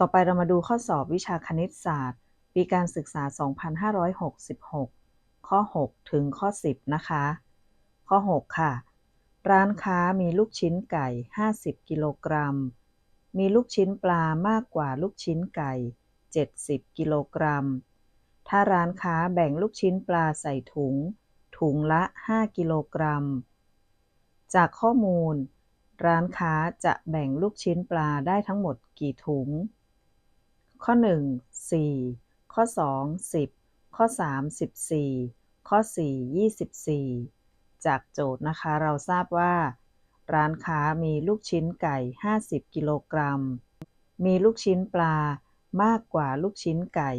ต่อไปเรามาดูข้อสอบวิชาคณิตศาสตร์ ปีการศึกษา 2566 ข้อ 6 ถึงข้อ 10 นะคะ ข้อ 6 ค่ะ ร้านค้ามีลูกชิ้นไก่ 50 กิโลกรัม มีลูกชิ้นปลามากกว่าลูกชิ้นไก่ 70 กิโลกรัม ถ้าร้านค้าแบ่งลูกชิ้นปลาใส่ถุง ถุงละ 5 กิโลกรัม จากข้อมูล ร้านค้าจะแบ่งลูกชิ้นปลาได้ทั้งหมดกี่ถุง ข้อ 1 4 ข้อ 2 10 ข้อ 3 14 ข้อ 4 24 จากโจทย์นะคะเราทราบว่า ร้านค้ามีลูกชิ้นไก่ 50 กิโลกรัม มีลูกชิ้นปลามากกว่าลูกชิ้นไก่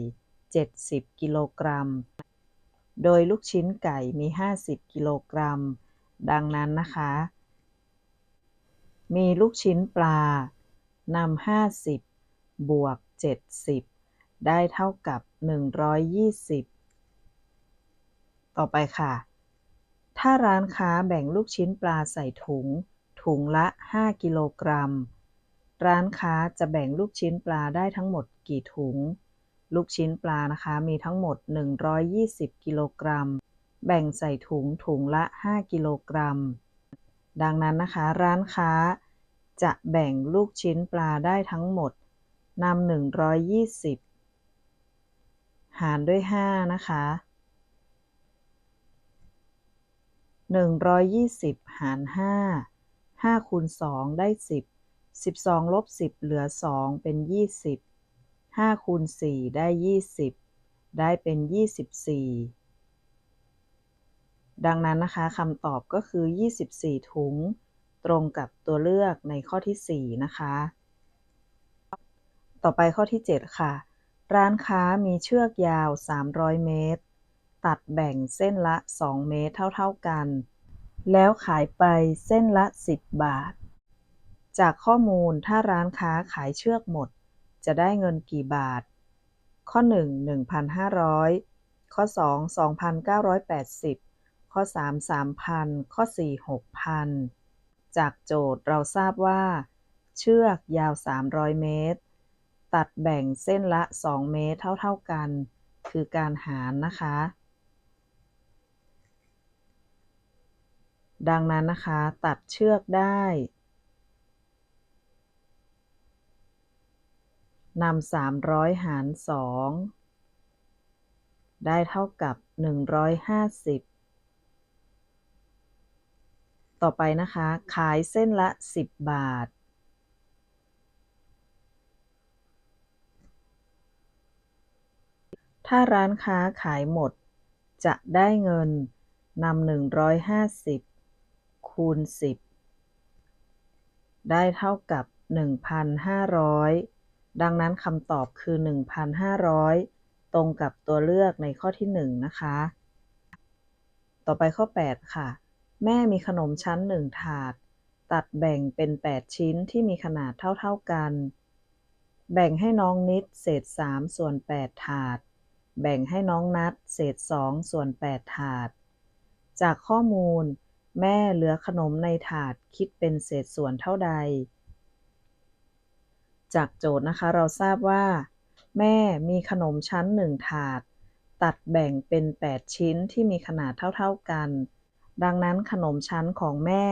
70 กิโลกรัม โดยลูกชิ้นไก่มี 50 กิโลกรัม ดังนั้นนะคะ มีลูกชิ้นปลานำ50 บวก 70 ได้เท่ากับ 120 ต่อไปค่ะ ถ้าร้านค้าแบ่งลูกชิ้นปลาใส่ถุง ถุงละ 5 กิโลกรัม ร้านค้าจะแบ่งลูกชิ้นปลาได้ทั้งหมดกี่ถุง ลูกชิ้นปลานะคะมีทั้งหมด 120 กิโลกรัม แบ่งใส่ถุงถุงละ 5 กิโลกรัม ดังนั้นนะคะ ร้านค้าจะแบ่งลูกชิ้นปลาได้ทั้งหมด นำ120หารด้วย5นะคะ120หาร5 5คูณ2ได้10 12ลบ10เหลือ2เป็น20 5คูณ4ได้20ได้เป็น24ดังนั้นนะคะคำตอบก็คือ 24 ถุง ตรงกับตัวเลือกในข้อที่ 4 นะคะ ต่อไปข้อที่ 7 ค่ะ ร้านค้ามีเชือกยาว 300 เมตร ตัดแบ่งเส้นละ 2 เมตรเท่าๆกัน แล้วขายไปเส้นละ 10 บาท จากข้อมูลถ้าร้านค้าขายเชือกหมด จะได้เงินกี่บาท ข้อ 1 1,500 ข้อ 2 2,980 ข้อ 3 3,000 ข้อ 4 6,000 จากโจทย์เราทราบว่า เชือกยาว 300 เมตร ตัดแบ่งเส้นละ 2 เมตรเท่าๆกัน คือการหารนะคะ ดังนั้นนะคะ ตัดเชือกได้นำ300หาร2ได้เท่ากับ150ต่อไปนะคะ ขายเส้นละ10บาท ถ้าร้านค้าขายหมด จะได้เงินนำหนึ่งร้อยห้าสิบคูณสิบได้เท่ากับหนึ่งพันห้าร้อยดังนั้นคำตอบคือหนึ่งพันห้าร้อยตรงกับตัวเลือกในข้อที่หนึ่งนะคะ ต่อไปข้อ8ค่ะ แม่มีขนมชั้นหนึ่งถาด ตัดแบ่งเป็น8ชิ้นที่มีขนาดเท่าๆกัน แบ่งให้น้องนิดเศษ3ส่วน8ถาด แบ่งให้น้องนัดเศษสองส่วนแปดถาด จากข้อมูล แม่เหลือขนมในถาดคิดเป็นเศษส่วนเท่าใด จากโจทย์นะคะเราทราบว่า แม่มีขนมชั้นหนึ่งถาด ตัดแบ่งเป็น 8 ชิ้นที่มีขนาดเท่าๆกัน ดังนั้นขนมชั้นของแม่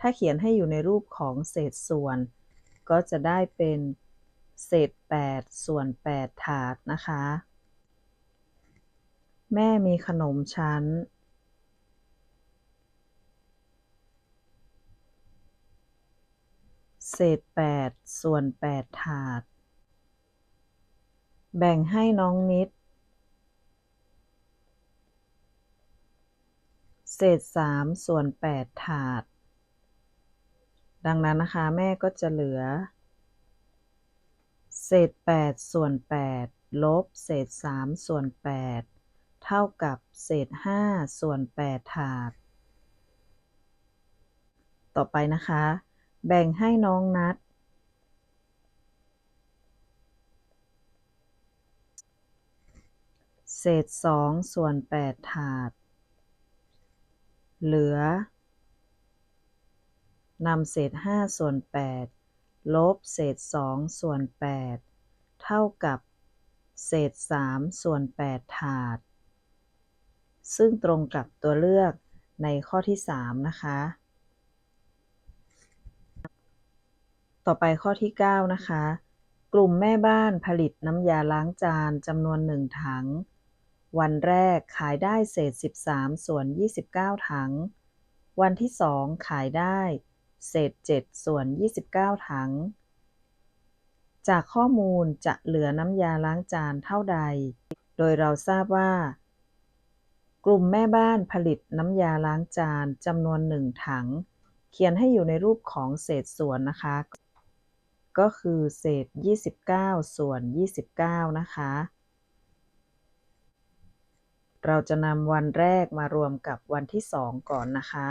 ถ้าเขียนให้อยู่ในรูปของเศษส่วน ก็จะได้เป็นเศษ 8 ส่วน 8 ถาดนะคะ แม่มีขนมชั้นเศษแปดส่วนแปดถาด แบ่งให้น้องนิด เศษสามส่วนแปดถาด ดังนั้นนะคะแม่ก็จะเหลือ เศษแปดส่วนแปดลบ เศษสามส่วนแปด เท่ากับเศษ 5 ส่วน 8 ถาด ต่อไปนะคะ แบ่งให้น้องนัด เศษ 2 ส่วน 8 ถาด เหลือนำเศษ 5 ส่วน 8 ลบเศษ 2 ส่วน8ท่ากับ เศษ 3 ส่วน 8 ถาด ซึ่งตรงกับตัวเลือกในข้อที่ 3 นะคะ ต่อไปข้อที่ 9 นะคะ กลุ่มแม่บ้านผลิตน้ำยาล้างจานจำนวน 1 ถัง วันแรกขายได้เศษ 13 ส่วน 29 ถัง วันที่ 2 ขายได้เศษ 7 ส่วน 29 ถัง จากข้อมูลจะเหลือน้ำยาล้างจานเท่าใด โดยเราทราบว่า กลุ่มแม่บ้านผลิตน้ำยาล้างจานจำนวนหนึ่งถัง เขียนให้อยู่ในรูปของเศษส่วนนะคะ ก็คือเศษ 29 ส่วน 29 นะคะ เราจะนำวันแรกมารวมกับวันที่ 2 ก่อนนะคะ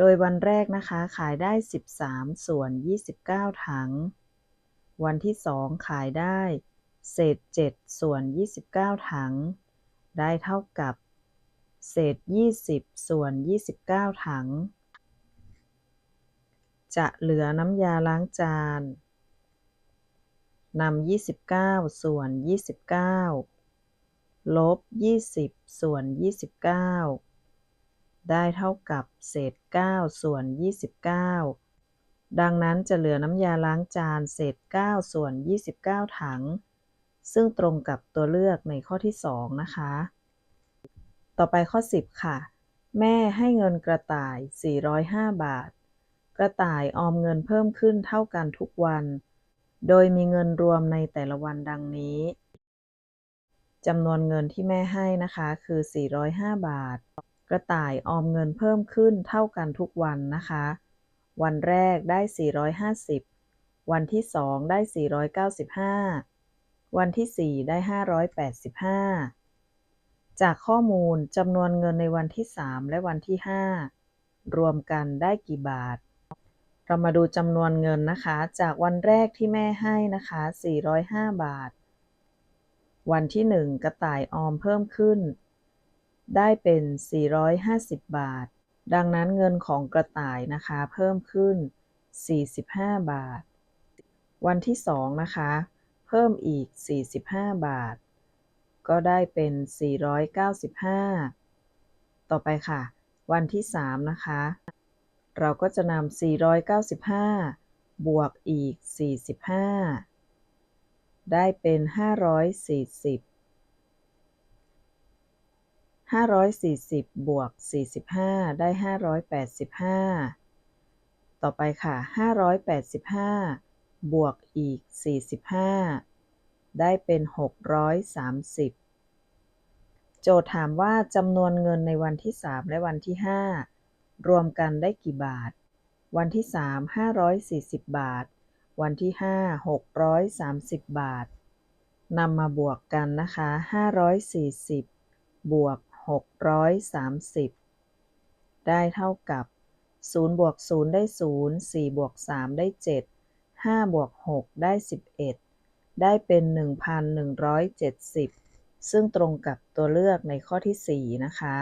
โดยวันแรกนะคะขายได้ 13 ส่วน 29 ถัง วันที่ 2 ขายได้ เศษ 7 ส่วน 29 ถัง ได้เท่ากับ เศษ 20 ส่วน 29 ถัง จะเหลือน้ำยาล้างจานนำ29 ส่วน 29 ลบ 20 ส่วน 29 ได้เท่ากับเศษ 9 ส่วน 29 ดังนั้นจะเหลือน้ำยาล้างจานเศษ 9 ส่วน 29 ถัง ซึ่งตรงกับตัวเลือกในข้อที่ 2 นะคะ ต่อไปข้อ 10 ค่ะ แม่ให้เงินกระต่าย 405 บาท กระต่ายออมเงินเพิ่มขึ้นเท่ากันทุกวัน โดยมีเงินรวมในแต่ละวันดังนี้จำนวนเงินที่แม่ให้นะคะคือ 405 บาท กระต่ายออมเงินเพิ่มขึ้นเท่ากันทุกวันนะคะ วันแรกได้ 450 วันที่ 2 ได้ 495 วันที่ 4 ได้ 585 จากข้อมูลจำนวนเงินในวันที่ 3 และวันที่ 5 รวมกันได้กี่บาท เรามาดูจำนวนเงินนะคะ จากวันแรกที่แม่ให้นะคะ 405 บาท วันที่ 1 กระต่ายออมเพิ่มขึ้น ได้เป็น 450 บาท ดังนั้นเงินของกระต่ายนะคะเพิ่มขึ้น 45 บาท วันที่2นะคะเพิ่มอีก 45 บาท ก็ได้เป็น 495 ต่อไปค่ะ วันที่ 3 นะคะ เราก็จะนำ 495 บวกอีก 45 ได้เป็น 540 540บวก45ได้585ต่อไปค่ะ585บวกอีก45ได้เป็น630โจทย์ถามว่าจำนวนเงินในวันที่3และวันที่5รวมกันได้กี่บาท วันที่3 540บาท วันที่5 630บาทนำมาบวกกันนะคะ540บวก 630 ได้เท่ากับ 0 บวก 0 ได้ 0 4 บวก 3 ได้ 7 5 บวก 6 ได้ 11 ได้เป็น 1,170 ซึ่งตรงกับตัวเลือกในข้อที่ 4 นะคะ